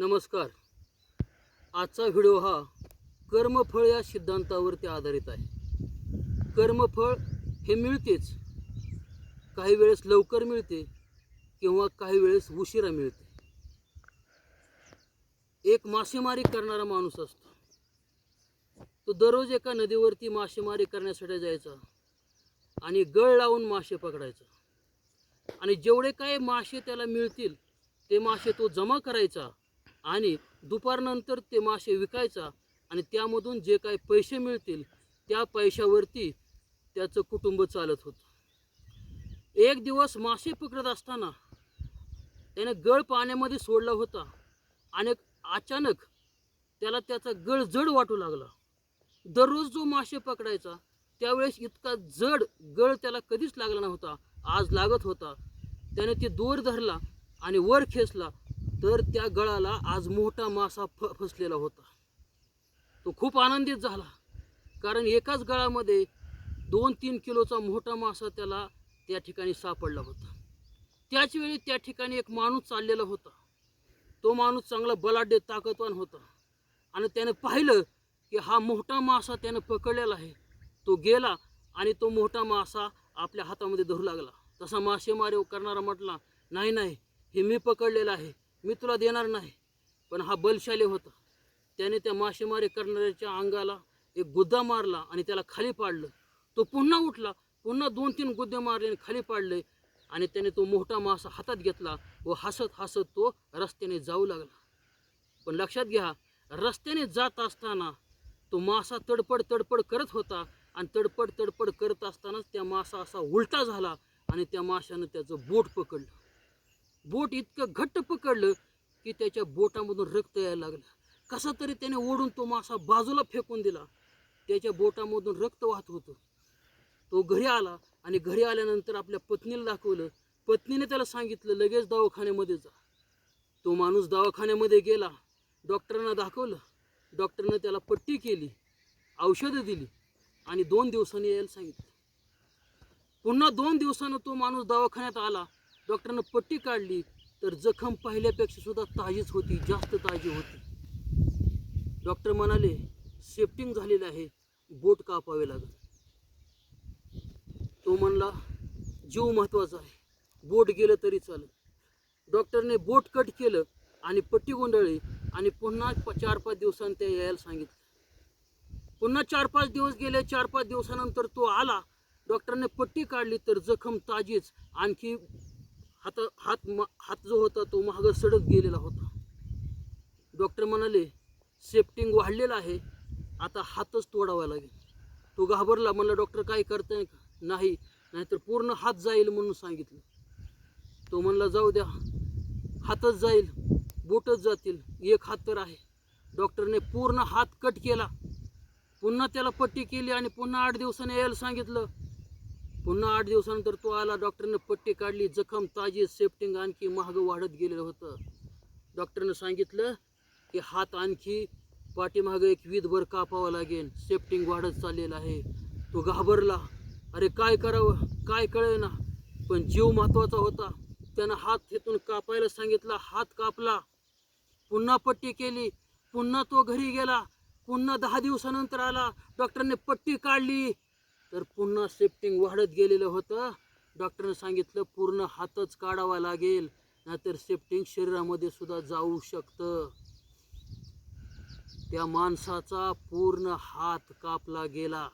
नमस्कार. आजचा व्हिडिओ हा कर्मफळ या सिद्धांतावरती आधारित आहे. कर्मफळ हे मिळतेच. काही वेळेस लवकर मिळते किंवा काही वेळेस उशिरा मिळते. एक मासेमारी करणारा माणूस असतो. तो दररोज एका नदीवरती मासेमारी करण्यासाठी जायचा आणि गळ लावून मासे पकडायचा. आणि जेवढे काही मासे त्याला मिळतील ते मासे तो जमा करायचा आणि दुपारनंतर ते मासे विकायचा आणि त्यामधून जे काही पैसे मिळतील त्या पैशावरती त्याचं कुटुंब चालत होतं. एक दिवस मासे पकडत असताना त्याने गळ पाण्यामध्ये सोडला होता आणि अचानक त्याला त्याचा गळ जड वाटू लागला. दररोज जो मासे पकडायचा त्यावेळेस इतका जड गळ त्याला कधीच लागला नव्हता आज लागत होता. त्याने ते दोर धरला आणि वर खेचला तर त्या गळाला आज मोठा मासा फ फसलेला होता. तो खूप आनंदित झाला. कारण एकाच गळामध्ये दोन तीन किलोचा मोठा मासा त्याला त्या ठिकाणी सापडला होता. त्याच वेळी त्या ठिकाणी एक माणूस चाललेला होता. तो माणूस चांगला बलाढ्य ताकदवान होता. आणि त्याने पाहिलं की हा मोठा मासा त्यानं पकडलेला आहे. तो गेला आणि तो मोठा मासा आपल्या हातामध्ये धरू लागला. तसा मासेमारी करणारा म्हटला नाही नाही हे मी पकडलेलं आहे. मी तुला देणार नाही. पण हा बलशाली होता. त्याने त्या मासेमारी करणाऱ्याच्या अंगाला एक गुद्दा मारला आणि त्याला खाली पाडलं. तो पुन्हा उठला पुन्हा दोन तीन गुद्दे मारले आणि खाली पाडले आणि त्याने तो मोठा मासा हातात घेतला व हसत हसत तो रस्त्याने जाऊ लागला. पण लक्षात घ्या रस्त्याने जात असताना तो मासा तडपड तडपड करत होता आणि तडपड तडपड करत असतानाच त्या मासा असा उलटा झाला आणि त्या माशानं त्याचं बोट पकडलं. बोट इतकं घट्ट पकडलं की त्याच्या बोटामधून रक्त यायला लागलं. कसा तरी त्याने ओढून तो मासा बाजूला फेकून दिला. त्याच्या बोटामधून रक्त वाहत होतं. तो घरी आला आणि घरी आल्यानंतर आपल्या पत्नीला दाखवलं. पत्नीने त्याला सांगितलं लगेच दवाखान्यामध्ये जा. तो माणूस दवाखान्यामध्ये गेला. डॉक्टरांना दाखवलं. डॉक्टरनं त्याला पट्टी केली औषधं दिली आणि दोन दिवसांनी यायला सांगितलं. पुन्हा दोन दिवसानं तो माणूस दवाखान्यात आला. डॉक्टरनं पट्टी काढली तर जखम पहिल्यापेक्षा सुद्धा ताजीच होती जास्त ताजी होती. डॉक्टर म्हणाले सेफ्टिंग झालेलं आहे बोट कापावे लागल. तो म्हणला जीव महत्त्वाचा आहे बोट गेलं तरी चालेल. डॉक्टरने बोट कट केलं आणि पट्टी गोंधळली आणि पुन्हा चार पाच दिवसांनी ते यायला सांगितलं. पुन्हा चार पाच दिवस गेले चार पाच दिवसानंतर तो आला. डॉक्टरने पट्टी काढली तर जखम ताजीच आणखी हात हात म- हात जो होता तो महाग सडक गेलेला होता. डॉक्टर म्हणाले सेफ्टिंग वाढलेलं आहे. आता हातच तोडावा लागेल. तो घाबरला म्हणला डॉक्टर काय करताय का? नाही नाहीतर पूर्ण हात जाईल म्हणून सांगितलं. तो म्हणला जाऊ द्या. हातच जाईल. बोटच जातील. एक हात तर आहे. डॉक्टरने पूर्ण हात कट केला. पुन्हा त्याला पट्टी केली आणि पुन्हा आठ दिवसाने यायला सांगितलं. पुन्हा आठ दिवसानंतर तो आला. डॉक्टरनं पट्टी काढली. जखम ताजी सेफ्टिंग आणखी महाग वाढत गेलेलं होतं. डॉक्टरनं सांगितलं की हात आणखी पाठीमागं एक वीजभर कापावं लागेल. सेफ्टिंग वाढत चाललेलं आहे. तो घाबरला. अरे काय करावं? काय कळे ना पण जीव महत्त्वाचा होता. त्यानं हात तिथून कापायला सांगितला. हात कापला. पुन्हा पट्टी केली. पुन्हा तो घरी गेला. पुन्हा दहा दिवसानंतर आला. डॉक्टरने पट्टी काढली. तर पुन्हा सेफ्टिंग वाढत गेलेलं होतं. डॉक्टरने सांगितलं पूर्ण हातच काढावा लागेल नाहीतर सेफ्टिंग शरीरामध्ये सुद्धा जाऊ शकतं. त्या माणसाचा पूर्ण हात कापला गेला.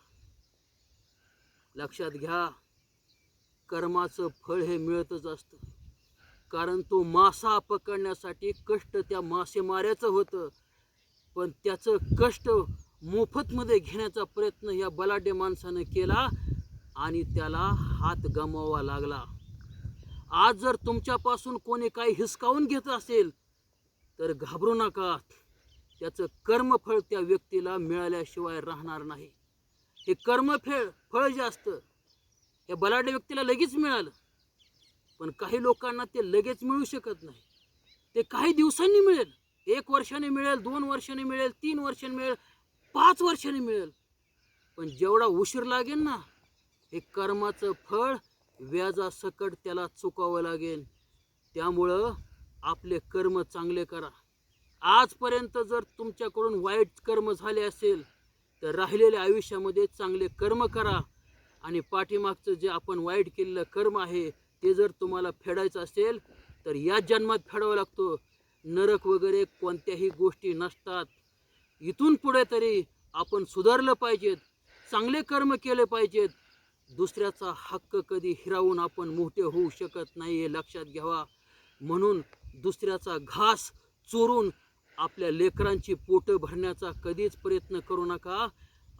लक्षात घ्या कर्माचं फळ हे मिळतच असतं. कारण तो मासा पकडण्यासाठी कष्ट त्या मासेमाऱ्याचं होतं. पण त्याचं कष्ट मोफतमध्ये घेण्याचा प्रयत्न या बलाढ्य माणसानं केला आणि त्याला हात गमावा लागला. आज जर तुमच्यापासून कोणी काही हिसकावून घेत असेल तर घाबरू नका. त्याचं कर्मफळ त्या व्यक्तीला मिळाल्याशिवाय राहणार नाही. हे कर्मफळ फळ जे असतं या बलाढ्य व्यक्तीला लगेच मिळालं. पण काही लोकांना ते लगेच मिळू शकत नाही. ते काही दिवसांनी मिळेल. एक वर्षाने मिळेल दोन वर्षाने मिळेल तीन वर्षाने मिळेल. पाच वर्षाने मिळेल. पण जेवढा उशीर लागेल ना हे कर्माचं फळ व्याजासकट त्याला चुकावं लागेल. त्यामुळं आपले कर्म चांगले करा. आजपर्यंत जर तुमच्याकडून वाईट कर्म झाले असेल तर राहिलेल्या आयुष्यामध्ये चांगले कर्म करा. आणि पाठीमागचं जे आपण वाईट केलेलं कर्म आहे ते जर तुम्हाला फेडायचं असेल तर याच जन्मात फेडावं लागतो. नरक वगैरे कोणत्याही गोष्टी नसतात. इथून पुढे तरी आपण सुधारलं पाहिजेत चांगले कर्म केले पाहिजेत. दुसऱ्याचा हक्क कधी हिरावून आपण मोठे होऊ शकत नाही हे लक्षात घ्यावा. म्हणून दुसऱ्याचा घास चोरून आपल्या लेकरांची पोटं भरण्याचा कधीच प्रयत्न करू नका.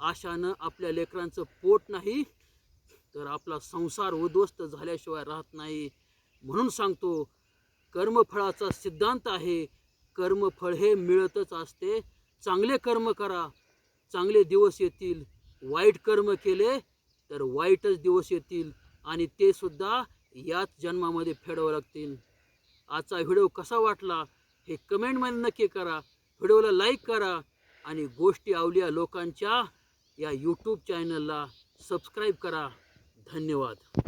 आशानं आपल्या लेकरांचं पोट नाही तर आपला संसार उद्ध्वस्त झाल्याशिवाय राहत नाही. म्हणून सांगतो कर्मफळाचा सिद्धांत आहे कर्मफळ हे मिळतच असते. चांगले कर्म करा. चांगले दिवस येतील. वाईट कर्म केले तर वाईटच दिवस येतील. आणि ते सुद्धा याच जन्मामध्ये फेडावं लागतील. आजचा व्हिडिओ कसा वाटला हे कमेंटमध्ये नक्की करा. व्हिडिओला लाईक करा आणि गोष्टी आवल्या लोकांच्या या यूट्यूब चॅनलला सबस्क्राईब करा. धन्यवाद.